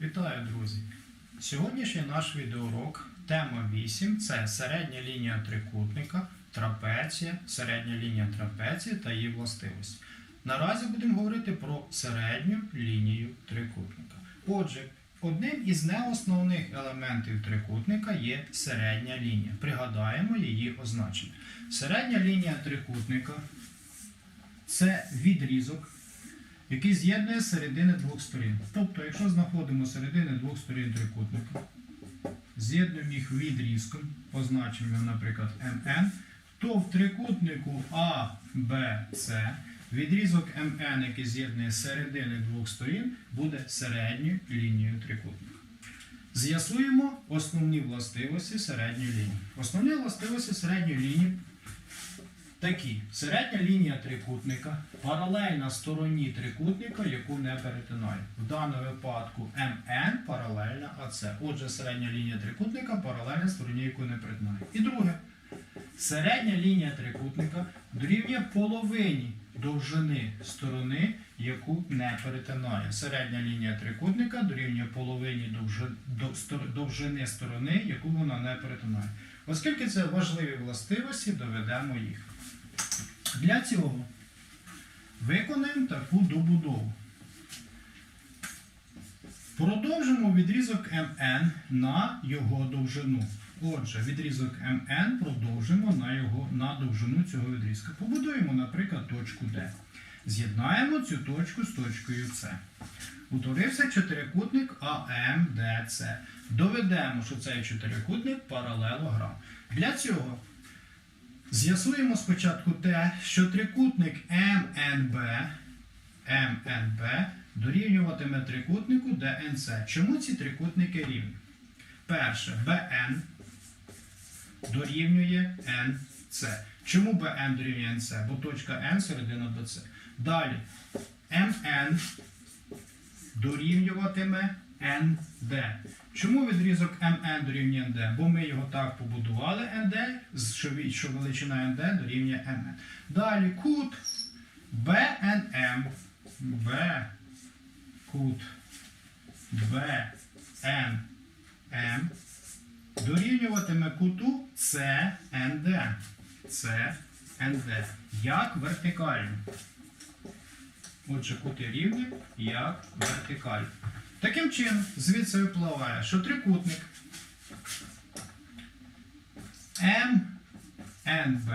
Вітаю, друзі! Сьогоднішній наш відеоурок, тема 8 це середня лінія трикутника, трапеція, середня лінія трапеції та її властивості. Наразі будемо говорити про середню лінію трикутника. Отже, одним із неосновних елементів трикутника є середня лінія. Пригадаємо її означення. Середня лінія трикутника це відрізок який з'єднує середини двох сторін. Тобто, якщо знаходимо середини двох сторін трикутника, з'єднуємо їх відрізком, позначимо наприклад, МН, то в трикутнику А, Б, С відрізок МН, який з'єднує середини двох сторін, буде середньою лінією трикутника. З'ясуємо основні властивості середньої лінії. Основні властивості середньої лінії такі. Середня лінія трикутника паралельна стороні трикутника, яку не перетинає. В даному випадку МН паралельна АС. Отже, середня лінія трикутника паралельна стороні, яку не перетинає. І друге. Середня лінія трикутника дорівнює половині довжини сторони, яку не перетинає. Середня лінія трикутника дорівнює половині довжини сторони, яку вона не перетинає. Оскільки це важливі властивості, доведемо їх. Для цього виконаємо таку добудову. Продовжимо відрізок МН на його довжину. Отже, відрізок МН продовжимо на, його, на довжину цього відрізка. Побудуємо, наприклад, точку D. З'єднаємо цю точку з точкою С. Утворився чотирикутник АМДЦ. Доведемо, що цей чотирикутник паралелограм. Для цього З'ясуємо спочатку те, що трикутник МНБ, МНБ дорівнюватиме трикутнику ДНЦ. Чому ці трикутники рівні? Перше, БН дорівнює НЦ. Чому БН дорівнює НЦ? Бо точка N середина до Далі МН дорівнюватиме НД. Чому відрізок МН дорівнює НД? Бо ми його так побудували НД, що, величина НД дорівнює МН. Далі кут БНМ. Б. Кут БНМ дорівнюватиме куту СНД. СНД. Як вертикально. Отже, кути рівні як вертикаль. Таким чином, звідси випливає, що трикутник МНБ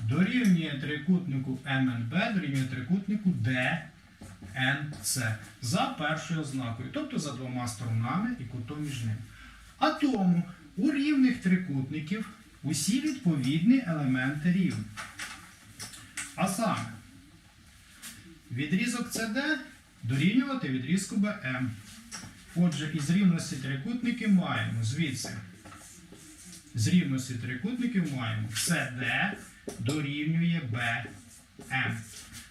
дорівнює трикутнику МНБ, дорівнює трикутнику ДНЦ за першою ознакою, тобто за двома сторонами і кутом між ними. А тому у рівних трикутників усі відповідні елементи рівні. А саме, Відрізок CD дорівнювати відрізку BM. Отже, із рівності трикутників маємо звідси. З рівності трикутників маємо CD дорівнює BM.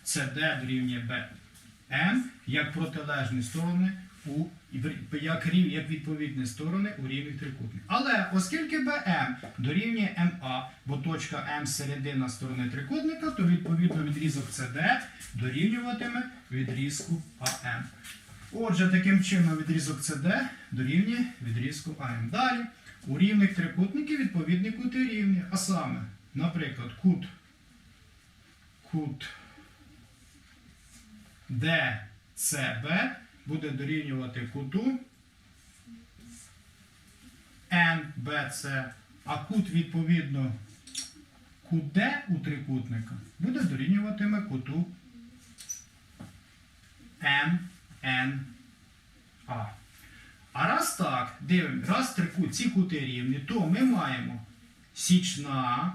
CD дорівнює BM як протилежні сторони у як, рів, як відповідні сторони у рівних трикутників. Але оскільки BM дорівнює MA, бо точка М середина сторони трикутника, то відповідно відрізок CD дорівнюватиме відрізку АМ. Отже, таким чином відрізок CD дорівнює відрізку АМ. Далі у рівних трикутників відповідні кути рівні. А саме, наприклад, кут, кут DCB буде дорівнювати куту NBC, а кут відповідно кут у трикутника буде дорівнюватиме куту MNA. А раз так, дивимося, раз трикут, ці кути рівні, то ми маємо січна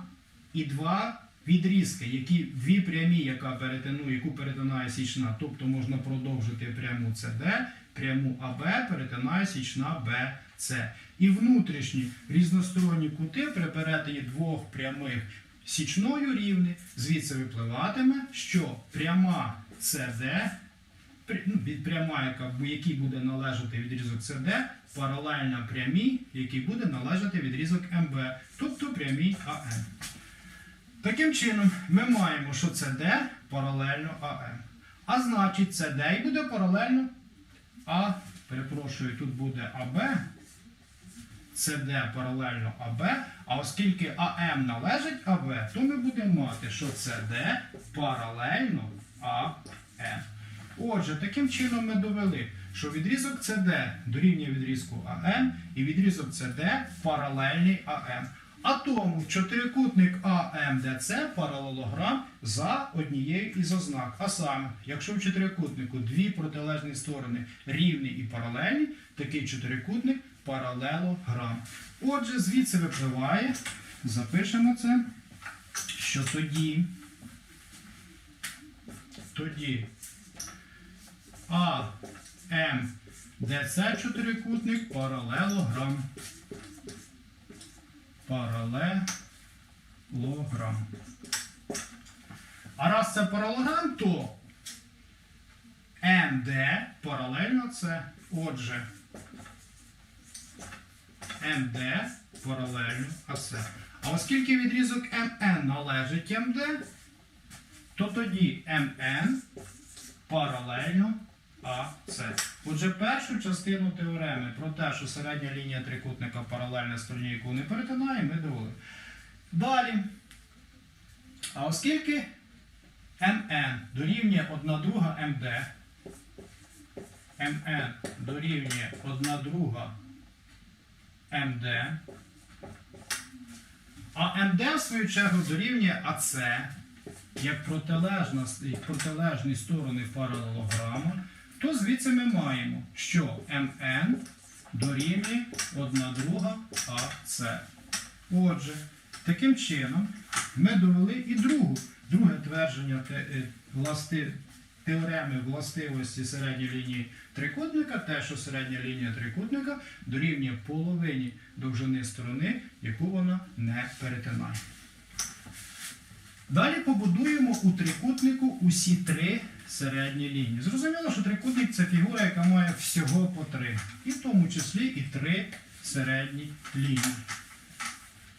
і два відрізки, які дві прямі, яка перетинує, яку перетинає січна, тобто можна продовжити пряму CD, пряму АБ перетинає січна BC. І внутрішні різносторонні кути при перетині двох прямих січною рівні, звідси випливатиме, що пряма від пряма, яка, якій буде належати відрізок CD, паралельна прямій, якій буде належати відрізок МБ, тобто прямій АМ. Таким чином, ми маємо, що CD паралельно АМ. А значить, CD і буде паралельно АП. перепрошую, тут буде АБ, CD паралельно АБ, а оскільки АМ належить АБ, то ми будемо мати, що CD паралельно АМ. Отже, таким чином ми довели, що відрізок CD дорівнює відрізку АМ і відрізок CD паралельний АМ. А тому чотирикутник АМДЦ паралелограм за однією із ознак. А саме, якщо в чотирикутнику дві протилежні сторони рівні і паралельні, такий чотирикутник паралелограм. Отже, звідси випливає, запишемо це, що тоді, тоді А, М, ДЦ чотирикутник паралелограм. Паралелограм. А раз це паралелограм, то МД паралельно це. Отже, МД паралельно АС. А оскільки відрізок МН належить МД, то тоді МН паралельно АС. Отже, першу частину теореми про те, що середня лінія трикутника паралельна стороні, яку не перетинає, ми довели. Далі. А оскільки МН дорівнює 1 друга МД, МН дорівнює 1 друга МД, а МД, в свою чергу, дорівнює протилежна, як протилежні сторони паралелограма, то звідси ми маємо, що МН дорівнює 1 друга АЦ. Отже, таким чином ми довели і другу, друге твердження е, власти, теореми властивості середньої лінії трикутника, те, що середня лінія трикутника дорівнює половині довжини сторони, яку вона не перетинає. Далі побудуємо у трикутнику усі три середні лінії. Зрозуміло, що трикутник це фігура, яка має всього по три. І в тому числі і три середні лінії.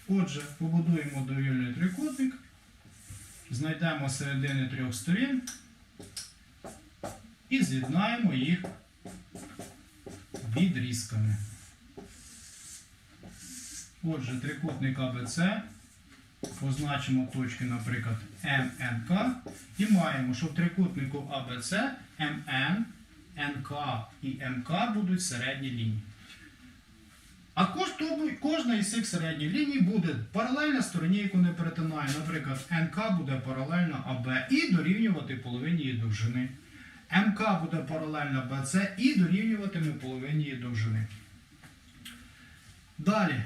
Отже, побудуємо довільний трикутник, знайдемо середини трьох сторін і з'єднаємо їх відрізками. Отже, трикутник АБЦ позначимо точки, наприклад, МНК, і маємо, що в трикутнику АБЦ МН, НК і МК будуть середні лінії. А кожна із цих середніх ліній буде паралельна стороні, яку не перетинає. Наприклад, НК буде паралельно АБ і дорівнювати половині її довжини. МК буде паралельно БЦ і дорівнюватиме половині її довжини. Далі,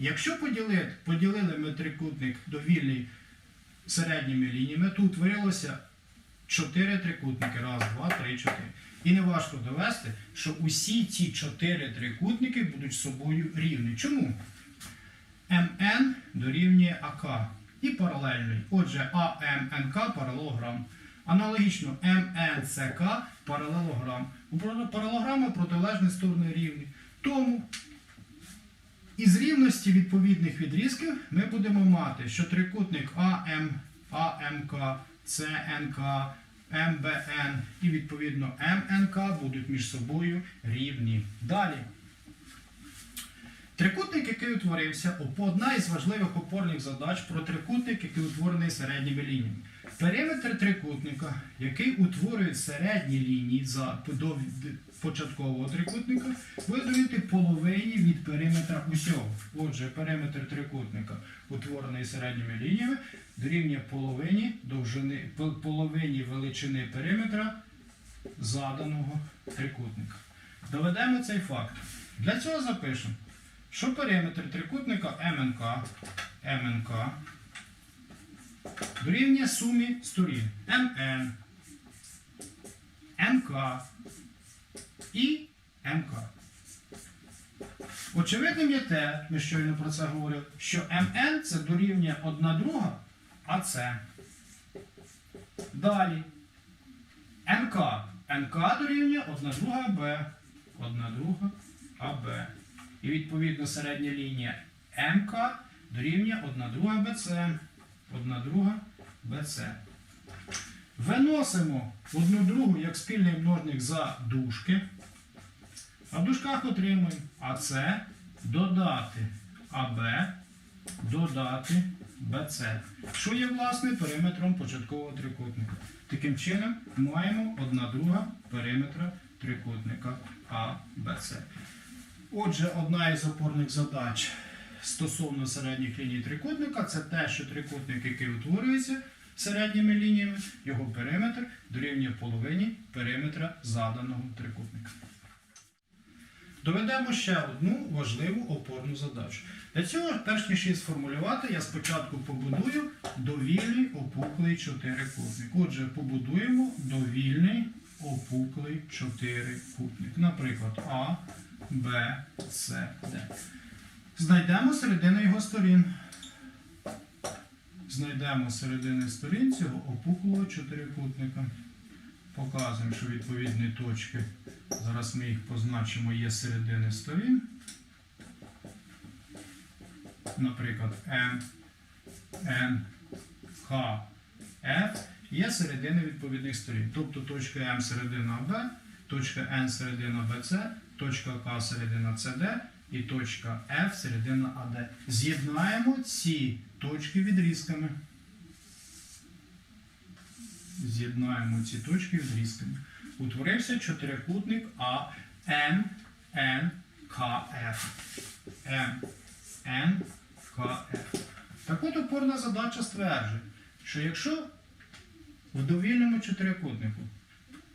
якщо поділити, поділили ми трикутник довільний середніми лініями, то утворилося 4 трикутники. Раз, два, три, чотири. І не важко довести, що усі ці 4 трикутники будуть з собою рівні. Чому? МН дорівнює АК і паралельний. Отже, АМНК паралелограм. Аналогічно МНЦК паралелограм. У паралелограма протилежні сторони рівні. Тому із рівності відповідних відрізків ми будемо мати, що трикутник АМ, АМК, ЦНК, МБН і відповідно МНК будуть між собою рівні. Далі. Трикутник, який утворився, одна із важливих опорних задач про трикутник, який утворений середніми лініями. Периметр трикутника, який утворює середні лінії за, початкового трикутника, дорівнювати половині від периметра усього. Отже, периметр трикутника, утворений середніми лініями, дорівнює половині довжини, половині величини периметра заданого трикутника. Доведемо цей факт. Для цього запишемо, що периметр трикутника МНК, МНК дорівнює сумі сторін МН, МК і МК. Очевидним є те, ми щойно про це говорили, що МН це дорівнює 1 друга АЦ. Далі. МК. МК дорівнює 1 друга АБ. 1 друга АБ. І відповідно середня лінія МК дорівнює 1 друга БЦ. 1 друга БЦ. Виносимо одну другу як спільний множник за дужки. А в дужках отримуємо АС додати АБ додати БЦ, що є власне периметром початкового трикутника. Таким чином маємо одна друга периметра трикутника АБЦ. Отже, одна із опорних задач стосовно середніх ліній трикутника це те, що трикутник, який утворюється середніми лініями, його периметр дорівнює половині периметра заданого трикутника. Доведемо ще одну важливу опорну задачу. Для цього, перш ніж її сформулювати, я спочатку побудую довільний опуклий чотирикутник. Отже, побудуємо довільний опуклий чотирикутник. Наприклад, А, Б, С, Д. Знайдемо середину його сторін. Знайдемо середини сторін цього опуклого чотирикутника. Показуємо, що відповідні точки. Зараз ми їх позначимо є середини сторін. Наприклад, М, Н, Х, Ф є середини відповідних сторін. Тобто точка М середина Б, точка Н середина БЦ, точка К середина СД і точка F середина АД. З'єднаємо ці точки відрізками. З'єднаємо ці точки відрізками. Утворився чотирикутник А М Н. Так от опорна задача стверджує, що якщо в довільному чотирикутнику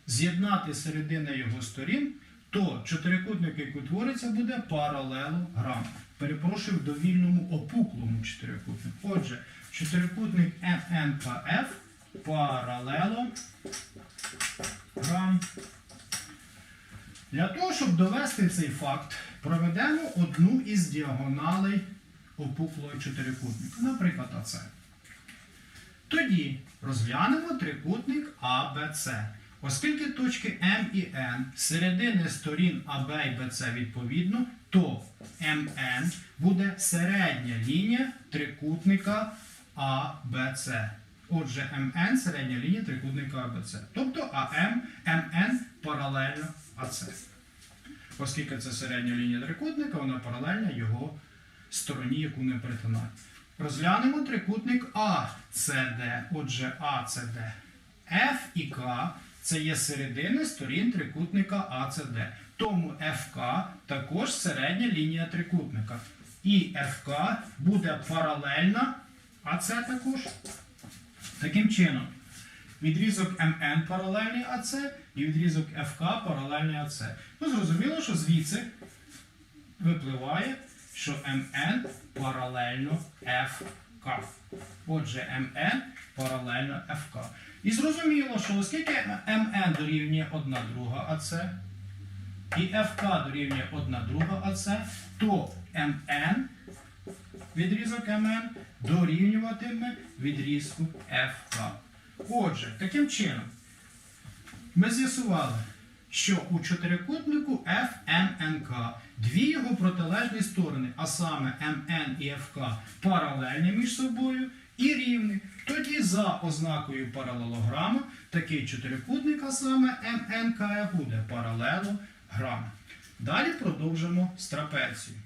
з'єднати середини його сторін, то чотирикутник, який утвориться, буде паралелограм. Перепрошую, в довільному опуклому чотирикутнику. Отже, чотирикутник МНКФ паралелограм. Для того, щоб довести цей факт, проведемо одну із діагоналей опуклого чотирикутника, наприклад, АЦ. Тоді розглянемо трикутник АБЦ. Оскільки точки М і Н середини сторін АБ і БЦ відповідно, то МН буде середня лінія трикутника АБЦ. Отже, МН середня лінія трикутника АБЦ. Тобто АМ, МН паралельно АЦ. Оскільки це середня лінія трикутника, вона паралельна його стороні, яку не перетинає. Розглянемо трикутник АЦД. Отже, АЦД. F і К це є середини сторін трикутника АЦД. Тому ФК також середня лінія трикутника. І ФК буде паралельна АЦ також. Таким чином, відрізок МН паралельний АЦ і відрізок ФК паралельний АЦ. Ну, зрозуміло, що звідси випливає, що МН паралельно ФК. Отже, МН паралельно ФК. І зрозуміло, що оскільки МН дорівнює 1 друга АЦ, і ФК дорівнює 1 друга АЦ, то МН, відрізок МН, дорівнюватиме відрізку ФК. Отже, таким чином, ми з'ясували, що у чотирикутнику FMNK дві його протилежні сторони, а саме МН і ФК, паралельні між собою і рівні. Тоді за ознакою паралелограма такий чотирикутник, а саме МНК буде паралелограм. Далі продовжимо з трапецією.